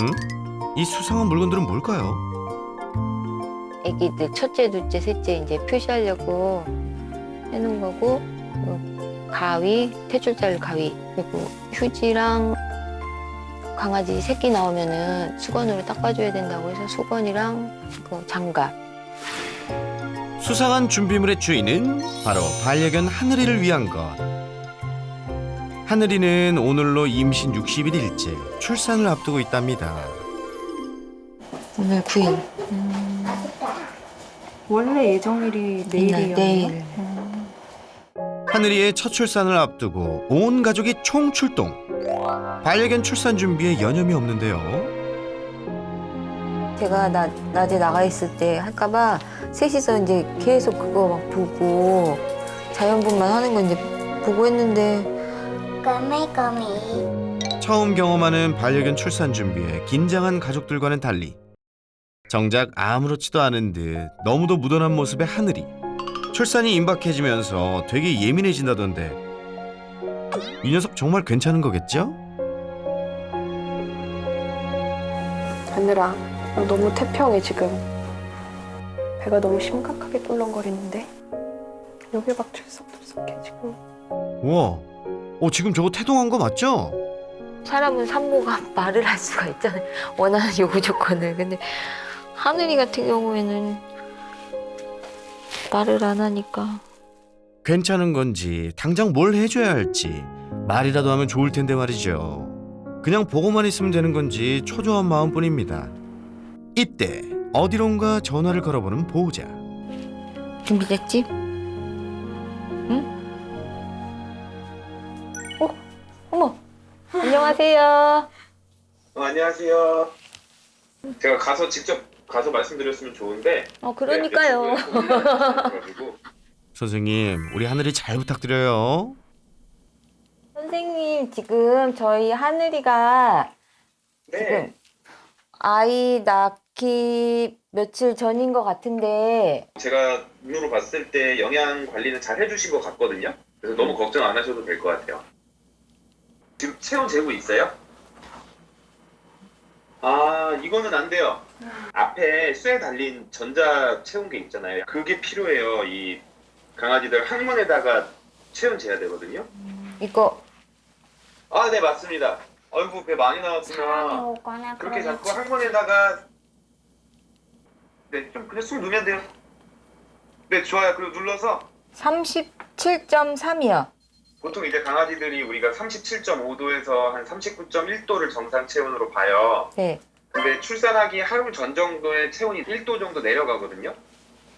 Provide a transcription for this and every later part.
응? 이 수상한 물건들은 뭘까요? 애기들 첫째, 둘째, 셋째 이제 표시하려고 해놓은 거고 뭐 가위, 퇴출자를 가위 그리고 휴지랑 강아지 새끼 나오면은 수건으로 닦아줘야 된다고 해서 수건이랑 그 장갑 수상한 준비물의 주인은 바로 반려견 하늘이를 위한 것. 하늘이는 오늘로 임신 61일째 출산을 앞두고 있답니다. 오늘 9일 원래 예정일이 내일이요. 내일 하늘이의 첫 출산을 앞두고 온 가족이 총 출동. 반려견 출산 준비에 여념이 없는데요. 제가 나, 낮에 나가 있을 때 할까봐 셋이서 이제 계속 그거 막 보고 자연분만 하는 거 이제 보고 했는데 꼬미꼬미 처음 경험하는 반려견 출산 준비에 긴장한 가족들과는 달리 정작 아무렇지도 않은 듯 너무도 무던한 모습의 하늘이 출산이 임박해지면서 되게 예민해진다던데 이 녀석 정말 괜찮은 거겠죠? 하늘아, 나 너무 태평해 지금. 배가 너무 심각하게 뚫렁거리는데. 여기 막 들썩들썩해 지금. 우와 어 지금 저거 태동한 거 맞죠? 사람은 산모가 말을 할 수가 있잖아요. 원하는 요구 조건을. 근데 하늘이 같은 경우에는 말을 안 하니까. 괜찮은 건지 당장 뭘 해줘야 할지 말이라도 하면 좋을 텐데 말이죠. 그냥 보고만 있으면 되는 건지 초조한 마음뿐입니다. 이때 어디론가 전화를 걸어보는 보호자. 준비됐지? 안녕하세요. 어, 안녕하세요. 제가 가서 직접 가서 말씀드렸으면 좋은데. 어, 그러니까요. 네. 선생님, 우리 하늘이 잘 부탁드려요. 선생님, 지금 저희 하늘이가 네. 지금 아이 낳기 며칠 전인 것 같은데 제가 눈으로 봤을 때 영양 관리는 잘 해주신 것 같거든요. 그래서 너무 걱정 안 하셔도 될 것 같아요. 지금 체온 재고 있어요? 아, 이거는 안 돼요. 앞에 쇠 달린 전자 체온계 있잖아요. 그게 필요해요. 이 강아지들 항문에다가 체온 재야 되거든요. 이거 아, 네, 맞습니다. 아이고, 배 많이 나왔구나. 오거나 그렇게 그러면 자꾸 항문에다가 네, 좀 그냥 숨 누면 돼요. 네, 좋아요. 그리고 눌러서 37.3이요. 보통 이제 강아지들이 우리가 37.5도에서 한 39.1도를 정상 체온으로 봐요. 네. 근데 출산하기 하루 전 정도의 체온이 1도 정도 내려가거든요.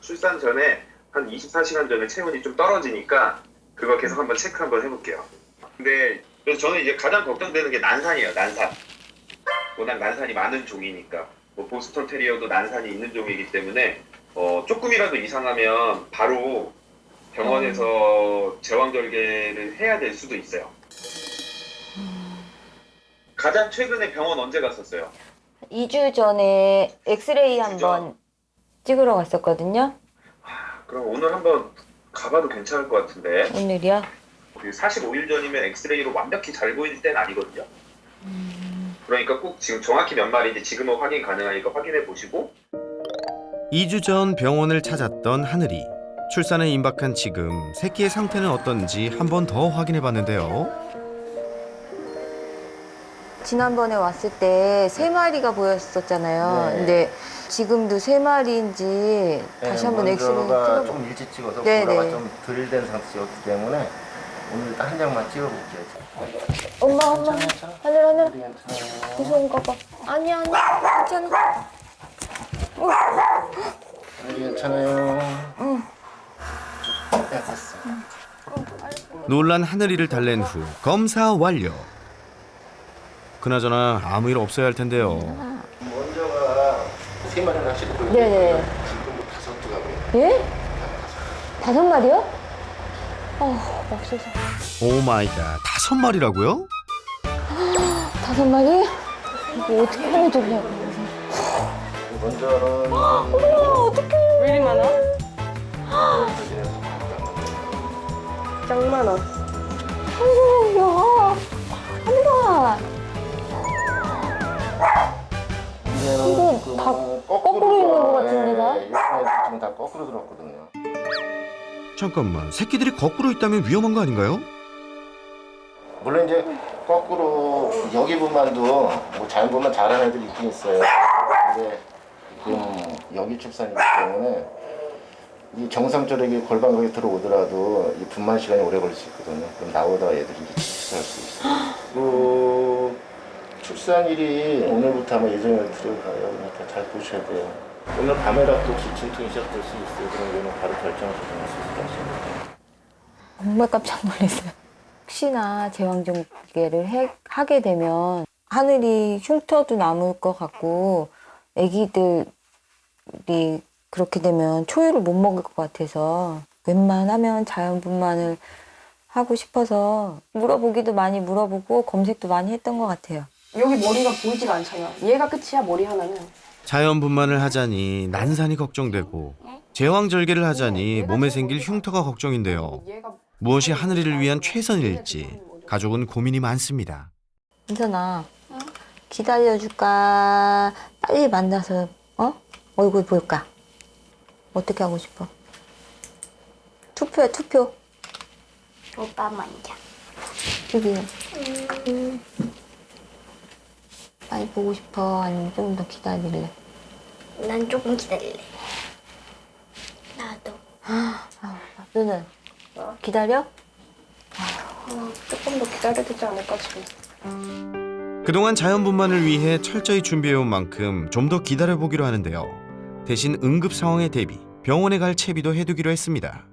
출산 전에 한 24시간 전에 체온이 좀 떨어지니까 그거 계속 한번 체크 한번 해볼게요. 근데 그래서 저는 이제 가장 걱정되는 게 난산이에요. 난산. 워낙 난산이 많은 종이니까 뭐 보스턴 테리어도 난산이 있는 종이기 때문에 어, 조금이라도 이상하면 바로 병원에서 제왕절개를 해야 될 수도 있어요. 가장 최근에 병원 언제 갔었어요? 2주 전에 엑스레이 주 한번 찍으러 갔었거든요. 그럼 오늘 한번 가봐도 괜찮을 것 같은데 오늘이요. 그 45일 전이면 엑스레이로 완벽히 잘 보일 때는 아니거든요. 그러니까 꼭 지금 정확히 몇 마리인지 지금은 확인 가능하니까 확인해 보시고 2주 전 병원을 찾았던 하늘이. 출산에 임박한 지금 새끼의 상태는 어떤지 한 번 더 확인해 봤는데요. 지난번에 왔을 때 세 마리가 보였었잖아요. 네. 근데 지금도 세 마리인지 다시 한번 엑스레이 먼저가 찍어보. 좀 일찍 찍어서 네, 보라가 네. 좀 덜 된 상태였기 때문에 오늘 일단 한 장만 찍어볼게요. 엄마 엄마 하늘 하늘 괜찮아요. 무서운가 봐. 아니 아니 괜찮아. 괜찮아요. 응. 놀란 하늘이를 달랜 후 검사 완료. 그나저나 아무 일 없어야 할 텐데요. 먼저가 세 마리는 확실히 보이고 네네. 지금 뭐 다섯 두가 보여요. 예? 다섯 마리요? 어 없어서 오 마이 갓, 다섯 마리라고요? 다섯 마리? 이거 어떻게 하면 좋냐고. 먼저는 왜 이리 많아? 짱 많아. 아이고, 하늘아. 예, 예, 예. 이거 다 거꾸로 있는 것 같은데, 나? 지금 다 거꾸로 들었거든요. 잠깐만, 새끼들이 거꾸로 있다면 위험한 거 아닌가요? 물론 이제 거꾸로 여기 분만도 뭐 잘보면 잘하는 애들 있긴 있어요. 근데 지금 여기 출산이기 때문에 이 정상적으로 이게 골반각이 들어오더라도 이 분만 시간이 오래 걸릴 수 있거든요. 그럼 나오다가 애들이 이제 출산할 수 있어요. 그 출산일이 오늘부터 아마 예정을 들어가요. 그러니까 잘 보셔야 돼요. 오늘 밤에라도 진통이 시작될 수 있어요. 그런 경우는 바로 결정을 조정할 수 있을 것 같습니다. 정말 깜짝 놀랐어요. 혹시나 제왕절개를 해- 하게 되면 하늘이 흉터도 남을 것 같고 아기들이 그렇게 되면 초유를 못 먹을 것 같아서 웬만하면 자연분만을 하고 싶어서 물어보기도 많이 물어보고 검색도 많이 했던 것 같아요. 여기 머리가 보이지가 않잖아. 얘가 끝이야 머리 하나는. 자연분만을 하자니 난산이 걱정되고 제왕절개를 하자니 몸에 생길 흉터가 걱정인데요. 무엇이 하늘이를 위한 최선일지 가족은 고민이 많습니다. 인선아, 기다려줄까? 빨리 만나서 어 얼굴 볼까? 어떻게 하고 싶어? 투표야 투표. 오빠 먼저. 여기. 빨리 보고 싶어? 아니면 좀 더 기다릴래? 난 조금 기다릴래. 나도. 너는 기다려? 어, 조금 더 기다려야 되지 않을까 지금. 그동안 자연분만을 위해 철저히 준비해온 만큼 좀 더 기다려보기로 하는데요. 대신 응급 상황에 대비 병원에 갈 채비도 해두기로 했습니다.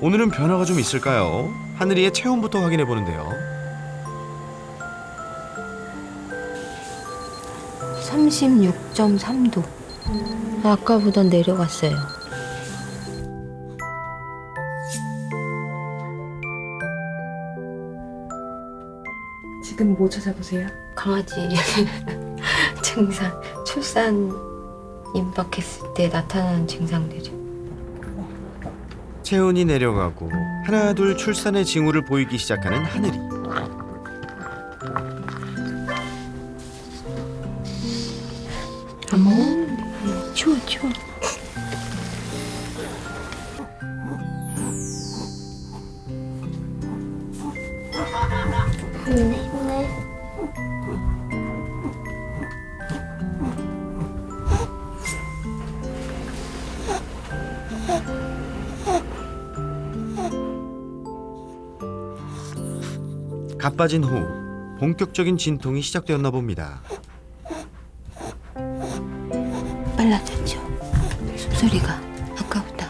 오늘은 변화가 좀 있을까요? 하늘이의 체온부터 확인해 보는데요. 36.3도. 아까보단 내려갔어요. 지금 뭐 찾아보세요? 강아지 증상, 출산 임박했을 때 나타나는 증상들이. 체온이 내려가고 하나 둘 출산의 징후를 보이기 시작하는 하늘이. 가빠진 후 본격적인 진통이 시작되었나 봅니다. 빨라졌죠. 숨소리가 아까보다.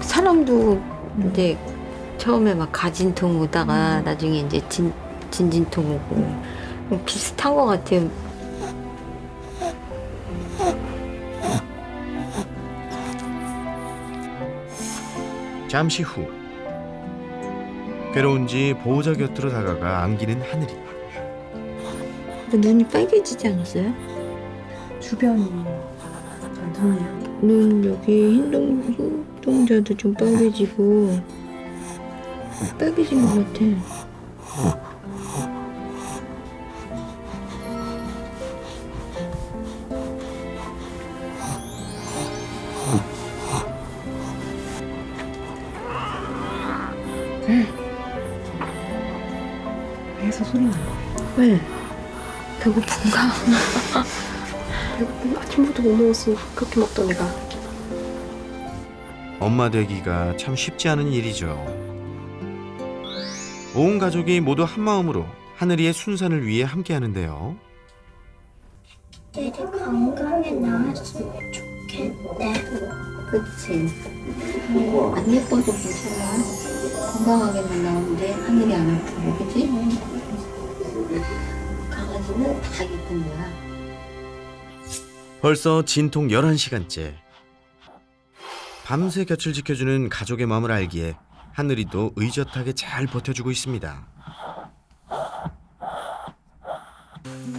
사람도 이제 처음에 막 가진통 오다가 나중에 이제 진, 진진통 오고 비슷한 것 같아요. 잠시 후 괴로운지 보호자 곁으로 다가가 안기는 하늘이. 눈이 빨개지지 않았어요? 주변이 전선이야. 눈 여기 흰동, 흰동자도 좀 빨개지고 빨개진 것 같아. 배 에서 소리 나. 왜? 배고픈가? 배고픈 아침부터 못 먹었으니 그렇게 먹던 애가. 엄마 되기가 참 쉽지 않은 일이죠. 온 가족이 모두 한 마음으로 하늘이의 순산을 위해 함께하는데요. 애들 건강에 나왔으면 좋겠네. 그치. 안 예뻐도 괜찮아. 건강하게만 나오는데 하늘이 안 아프고, 그치? 강아지는 다 예쁜 거야. 벌써 진통 11시간째. 밤새 곁을 지켜주는 가족의 마음을 알기에 하늘이도 의젓하게 잘 버텨주고 있습니다.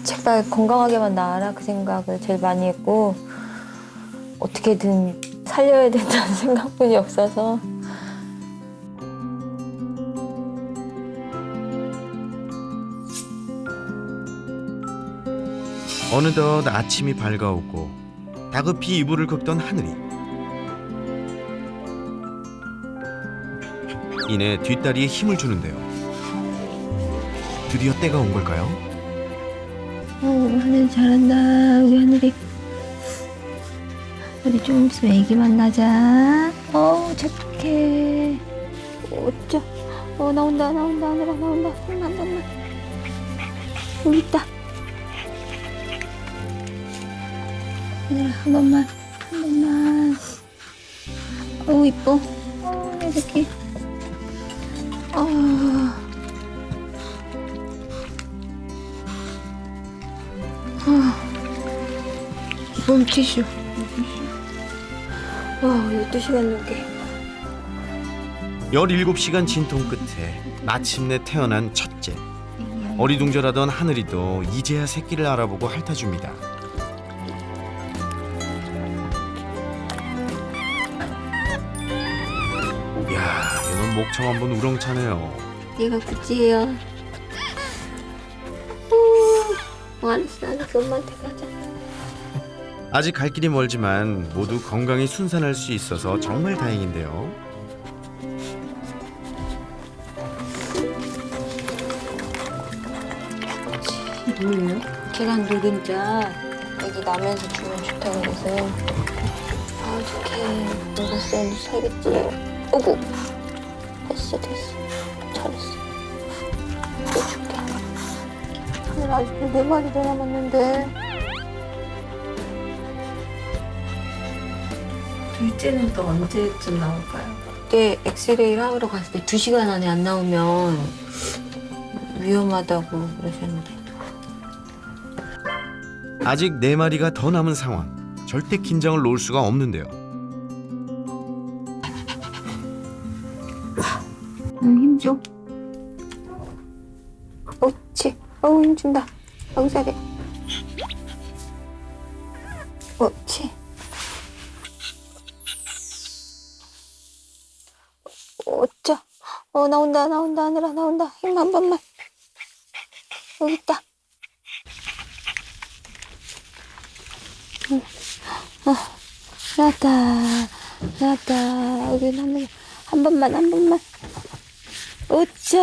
제발 건강하게만 나아라 그 생각을 제일 많이 했고 어떻게든 살려야 된다는 생각뿐이 없어서 어느덧 아침이 밝아오고 다급히 이불을 긁던 하늘이 이내 뒷다리에 힘을 주는데요. 드디어 때가 온 걸까요? 어, 하늘 잘한다. 우리 하늘이. 우리 좀 있으면 애기 만나자. 어, 착해. 어쩌. 어, 나온다, 나온다, 하늘아, 나온다. 엄마, 엄마. 여기 있다. 하늘아, 한 번만, 한 번만. 어우, 이뻐. 어, 내 새끼. 어. 물티슈. 와, 12시간 넘게. 17시간 진통 끝에 마침내 태어난 첫째. 어리둥절하던 하늘이도 이제야 새끼를 알아보고 핥아줍니다. 야, 얘는 목청 한번 우렁차네요. 얘가 구찌예요. 어, 알았어, 알았어. 엄마한테 가자. 아직 갈 길이 멀지만 모두 건강히 순산할 수 있어서 정말 다행인데요. 뭐예요? 계란 노른자 여기 나면서 주면 좋다고 그래서 아 좋게 먹었어야지 살겠지 어구 됐어 됐어 잘했어 또 줄게 하늘 아직도 네 마리 더 남았는데 둘째는 또 언제쯤 나올까요? 그때 엑스레이를 하러 갔을 때두 시간 안에 안 나오면 위험하다고 그러셨는데 아직 네 마리가 더 남은 상황. 절대 긴장을 놓을 수가 없는데요. 어우, 힘준다. 어우, 잘해. 옳지. 어쩌. 어, 나온다, 나온다, 하늘아, 나온다. 힘 한 번만. 여기 있다. 응. 어, 나왔다. 나왔다. 여기 한 번, 한 번만, 한 번만. 으쌰.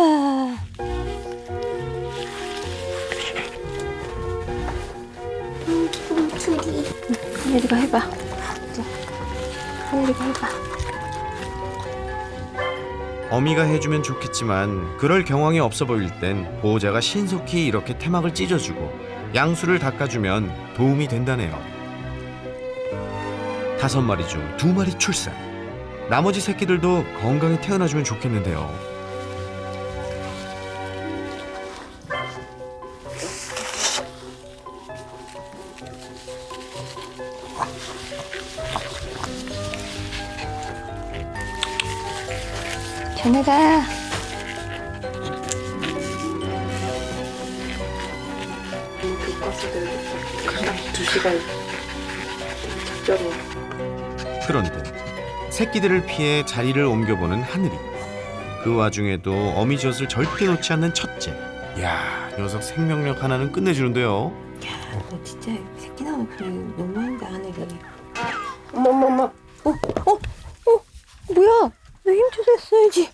하늘이가 해봐. 자, 하늘이가 해봐. 어미가 해주면 좋겠지만 그럴 경황이 없어 보일 땐 보호자가 신속히 이렇게 태막을 찢어주고 양수를 닦아주면 도움이 된다네요. 다섯 마리 중 두 마리 출산. 나머지 새끼들도 건강히 태어나주면 좋겠는데요. 전해가. 교과서들 딱 2시간 작정해. 그런데 새끼들을 피해 자리를 옮겨보는 하늘이. 그 와중에도 어미젖을 절대 놓지 않는 첫째. 야 녀석 생명력 하나는 끝내주는데요. 너 진짜 새끼 나오면 그래. 너무한다, 하늘이. 어머머머. 어, 어, 어. 뭐야? 너 힘줘서 했어야지.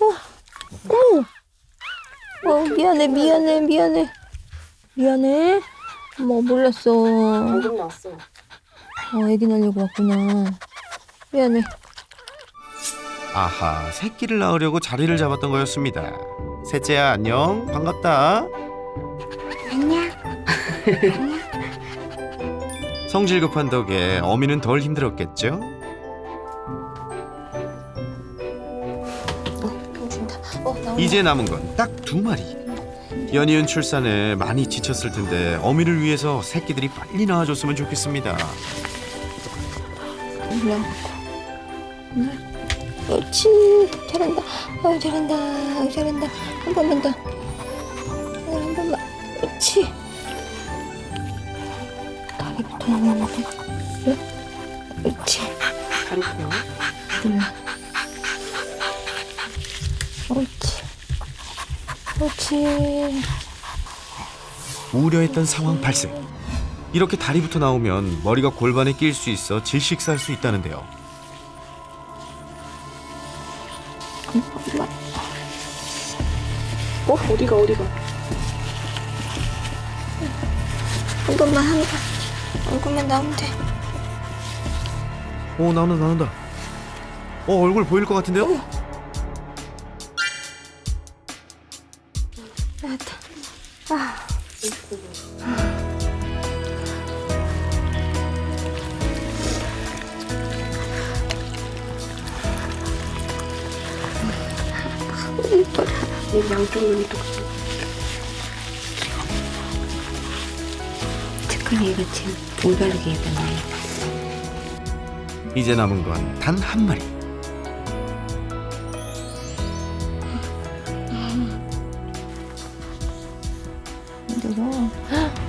어, 어머. 어, 미안해, 미안해, 미안해. 미안해. 어머, 몰랐어. 방금 나왔어. 어, 애기 낳으려고 왔구나. 미안해. 아하, 새끼를 낳으려고 자리를 잡았던 거였습니다. 셋째야 안녕, 반갑다. 안녕. 성질 급한 덕에 어미는 덜 힘들었겠죠? 이제 남은 건 딱 두 마리. 연이은 출산에 많이 지쳤을 텐데 어미를 위해서 새끼들이 빨리 나와줬으면 좋겠습니다. 그냥 옳지 잘한다. 어 잘한다. 어, 잘한다. 한 번만 더. 어, 한 번만. 옳지 다리부터 응? 옳지 다리고요. 옳지 옳지 우려했던 상황 발생. 이렇게 다리부터 나오면 머리가 골반에 낄 수 있어 질식사할 수 있다는데요. 어? 어디가 어디가? 한 번만 한 번. 얼굴만 나오면 돼. 오 나온다 나온다. 어 얼굴 보일 것 같은데요? 나왔 양쪽 눈이 똑같아. 특히 같이 올바르게 예쁘네. 이제 남은 건 단 한 마리.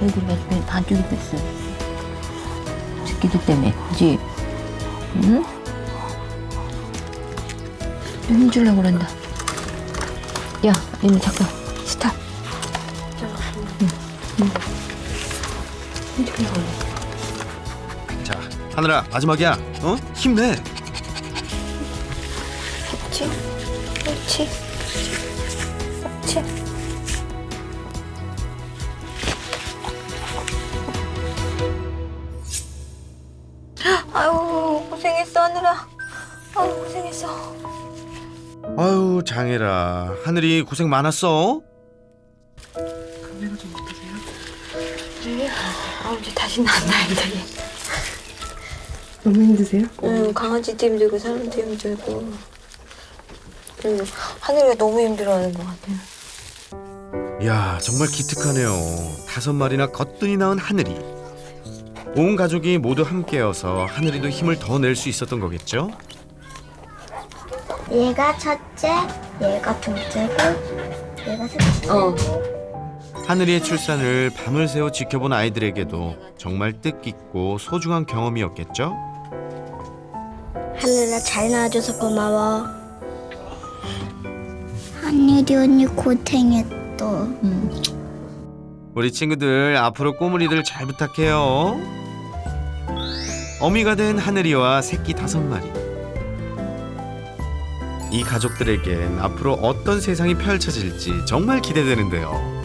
얼굴이 왜 반쪽이 됐어. 새끼들 때문에, 그지? 응? 힘주려고 그런다. 야, 얘는 잠깐, 스탑. 힘주려고 그래. 자 하늘아 마지막이야. 어 힘내. 하늘이 고생 많았어. 감회가 좀 어떠세요? 그래? 아 이제 다시 나온다 이제 너무 힘드세요? 응 강아지도 힘들고 사람도 힘들고 그리고 하늘이가 너무 힘들어하는 것 같아요 야 정말 기특하네요. 다섯 마리나 거뜬히 낳은 하늘이. 온 가족이 모두 함께여서 하늘이도 힘을 더 낼 수 있었던 거겠죠? 얘가 첫째, 얘가 둘째고, 얘가 셋째. 어 하늘이의 출산을 밤을 새워 지켜본 아이들에게도 정말 뜻깊고 소중한 경험이었겠죠? 하늘아 잘 낳아줘서 고마워. 하늘이 언니 고생했어. 우리 친구들 앞으로 꼬물이들 잘 부탁해요. 어미가 된 하늘이와 새끼 다섯 마리. 이 가족들에겐 앞으로 어떤 세상이 펼쳐질지 정말 기대되는데요.